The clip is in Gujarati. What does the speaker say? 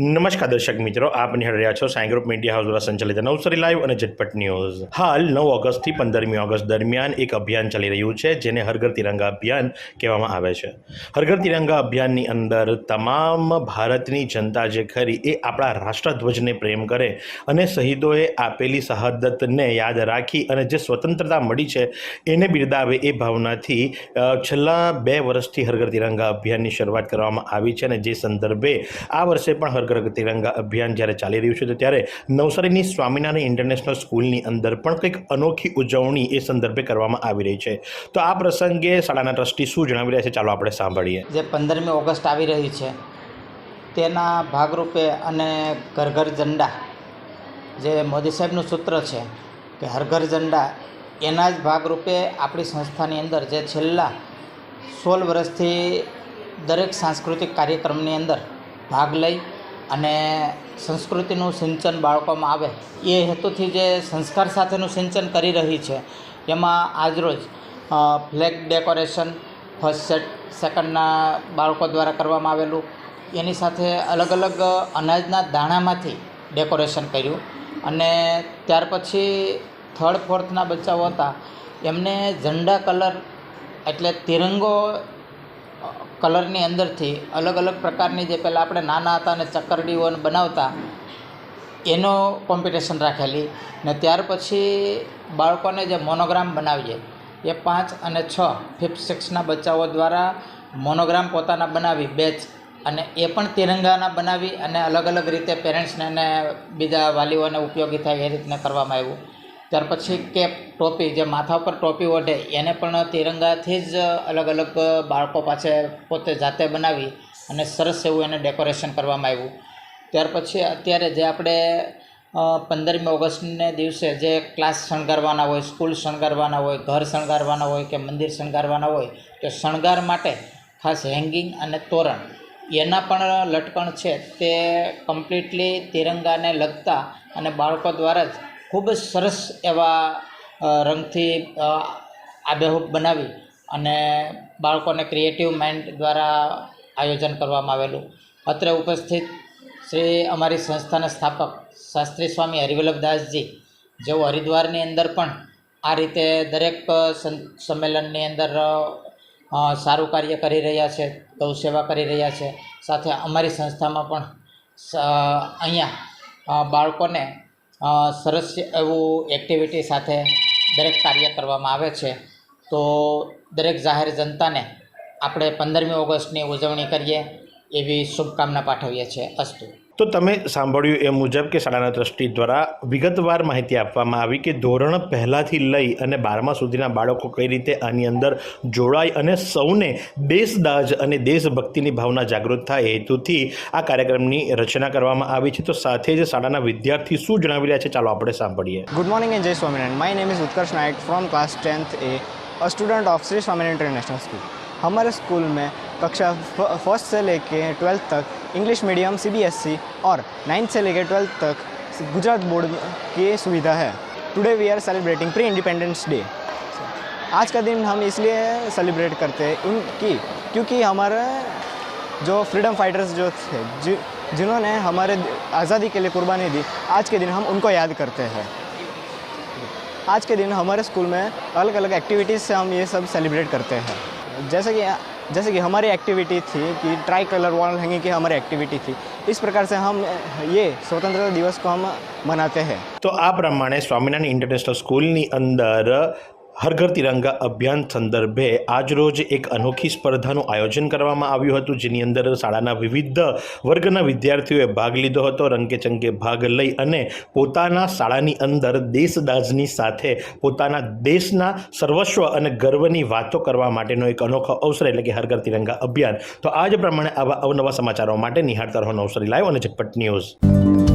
નમસ્કાર દર્શક મિત્રો, આપ નિહાળ રહ્યા છો સાઈ ગ્રુપ મીડિયા હાઉસ દ્વારા સંચાલિત નવસારી લાઈવ અને ઝટપટ ન્યૂઝ. હાલ નવ ઓગસ્ટથી પંદરમી ઓગસ્ટ દરમિયાન એક અભિયાન ચાલી રહ્યું છે, જેને હરઘર તિરંગા અભિયાન કહેવામાં આવે છે. હરઘર તિરંગા અભિયાનની અંદર તમામ ભારતની જનતા જે ખરી એ આપણા રાષ્ટ્રધ્વજને પ્રેમ કરે અને શહીદોએ આપેલી શહાદતને યાદ રાખી અને જે સ્વતંત્રતા મળી છે એને બિરદાવે એ ભાવનાથી છેલ્લા બે વર્ષથી હરઘર તિરંગા અભિયાનની શરૂઆત કરવામાં આવી છે અને જે સંદર્ભે આ વર્ષે પણ હરઘર તિરંગા અભિયાન જ્યારે ચાલી રહ્યું છે, તો ત્યારે નવસારીની સ્વામિનારાયણ ઇન્ટરનેશનલ સ્કૂલની અંદર પણ કંઈક અનોખી ઉજવણી એ સંદર્ભે કરવામાં આવી રહી છે. તો આ પ્રસંગે શાળાના ટ્રસ્ટી શું જણાવી રહ્યા છે, ચાલો આપણે સાંભળીએ. જે પંદરમી ઓગસ્ટ આવી રહી છે, તેના ભાગરૂપે અને ઘર ઘર ઝંડા, જે મોદી સાહેબનું સૂત્ર છે કે હર ઘર ઝંડા, એના જ ભાગરૂપે આપણી સંસ્થાની અંદર જે છેલ્લા સોળ વર્ષથી દરેક સાંસ્કૃતિક કાર્યક્રમની અંદર ભાગ લઈ અને સંસ્કૃતિનું સિંચન બાળકોમાં આવે, એ હેતુથી જે સંસ્કાર સાથેનું સિંચન કરી રહી છે, એમાં આજરોજ ફ્લેગ ડેકોરેશન, ફર્સ્ટ સેટ, સેકન્ડના બાળકો દ્વારા કરવામાં આવેલું, એની સાથે અલગ અલગ અનાજના દાણામાંથી ડેકોરેશન કર્યું અને ત્યાર પછી થર્ડ, ફોર્થના બચ્ચાઓ હતા, એમને ઝંડા કલર એટલે તિરંગો કલરની અંદરથી અલગ અલગ પ્રકારની જે પહેલાં આપણે નાના હતા અને ચક્કરડીઓ બનાવતા, એનો કોમ્પિટિશન રાખેલી. ને ત્યાર પછી બાળકોને જે મોનોગ્રામ બનાવીએ, એ પાંચ અને છ ફિફ્થ સિક્સના બચ્ચાઓ દ્વારા મોનોગ્રામ પોતાના બનાવી બેચ અને એ પણ તિરંગાના બનાવી અને અલગ અલગ રીતે પેરેન્ટ્સને અને બીજા વાલીઓને ઉપયોગી થાય એ રીતના કરવામાં આવ્યું. ત્યાર પછી કેપ ટોપી, જે માથા ઉપર ટોપી ઓઢે, એને પણ તિરંગાથી જ અલગ અલગ બાળકો પાસે પોતે જાતે બનાવી અને સરસ એવું એને ડેકોરેશન કરવામાં આવ્યું. ત્યાર પછી અત્યારે જે આપણે પંદરમી ઓગસ્ટને દિવસે જે ક્લાસ શણગારવાના હોય, સ્કૂલ શણગારવાના હોય, ઘર શણગારવાના હોય કે મંદિર શણગારવાના હોય, તો શણગાર માટે ખાસ હેંગિંગ અને તોરણ, એના પણ લટકણ છે તે કમ્પ્લીટલી તિરંગાને લગતા અને બાળકો દ્વારા જ ખૂબ જ સરસ એવા રંગથી આબેહૂબ બનાવી અને બાળકોને ક્રિએટિવ માઇન્ડ દ્વારા આયોજન કરવામાં આવેલું. અત્રે ઉપસ્થિત શ્રી અમારી સંસ્થાના સ્થાપક શાસ્ત્રી સ્વામી હરિવલ્લભદાસજી, જેઓ હરિદ્વારની અંદર પણ આ રીતે દરેક સંમેલનની અંદર સારું કાર્ય કરી રહ્યા છે, ગૌ સેવા કરી રહ્યા છે. સાથે અમારી સંસ્થામાં પણ અહીંયા બાળકોને સરસ એવું એક્ટિવિટી સાથે દરેક કાર્ય કરવામાં આવે છે. તો દરેક જાહેર જનતાને આપણે પંદરમી ઓગસ્ટની ઉજવણી કરીએ એવી શુભકામના પાઠવીએ છીએ. અસ્તુ. તો તમે સાંભળ્યું એ મુજબ કે શાળાના ટ્રસ્ટી દ્વારા વિગતવાર માહિતી આપવામાં આવી કે ધોરણ પહેલાંથી લઈ અને બારમા સુધીના બાળકો કઈ રીતે આની અંદર જોડાય અને સૌને દેશદાજ અને દેશભક્તિની ભાવના જાગૃત થાય એ હેતુથી આ કાર્યક્રમની રચના કરવામાં આવી છે તો સાથે જ શાળાના વિદ્યાર્થી શું જણાવી રહ્યા છે ચાલો આપણે સાંભળીએ Good morning and Jai Swaminarayan. My name is Utkarsh Naik from class 10th A, a student of Sri Swaminarayan International School. हमारे स्कूल में कक्षा फर्स्ट से लेके ट्वेल्थ तक इंग्लिश मीडियम सीबीएसई और नाइन्थ से लेकर ट्वेल्थ तक गुजरात बोर्ड की सुविधा है। Today we are celebrating pre independence day आज का दिन हम इसलिए सेलिब्रेट करते हैं उनकी क्योंकि हमारे जो फ्रीडम फाइटर्स जो थे जि, जिन्होंने हमारे आज़ादी के लिए कुर्बानी दी आज के दिन हम उनको याद करते हैं। आज के दिन हमारे स्कूल में अलग अलग एक्टिविटीज़ से हम ये सब सेलिब्रेट करते हैं। जैसे कि जैसे कि हमारी एक्टिविटी थी कि ट्राई कलर वॉल हैंगिंग की हमारी एक्टिविटी थी इस प्रकार से हम ये स्वतंत्रता दिवस को हम मनाते हैं તો આ પ્રમાણે સ્વામિનારાયણ ઇન્ટરનેશનલ સ્કૂલની અંદર હર ઘર તિરંગા અભિયાન સંદર્ભે આજરોજ એક અનોખી સ્પર્ધાનું આયોજન કરવામાં આવ્યું હતું, જેની અંદર શાળાના વિવિધ વર્ગના વિદ્યાર્થીઓએ ભાગ લીધો હતો રંગેચંગે ભાગ લઈ અને પોતાના શાળાની અંદર દેશદાજની સાથે પોતાના દેશના સર્વસ્વ અને ગર્વની વાતો કરવા માટેનો એક અનોખો અવસર એટલે કે હર ઘર તિરંગા અભિયાન. તો આ જ પ્રમાણે આવા અવનવા સમાચારો માટે નિહાળતા રહો નવસારી લાઈવ અને ઝટપટ ન્યૂઝ.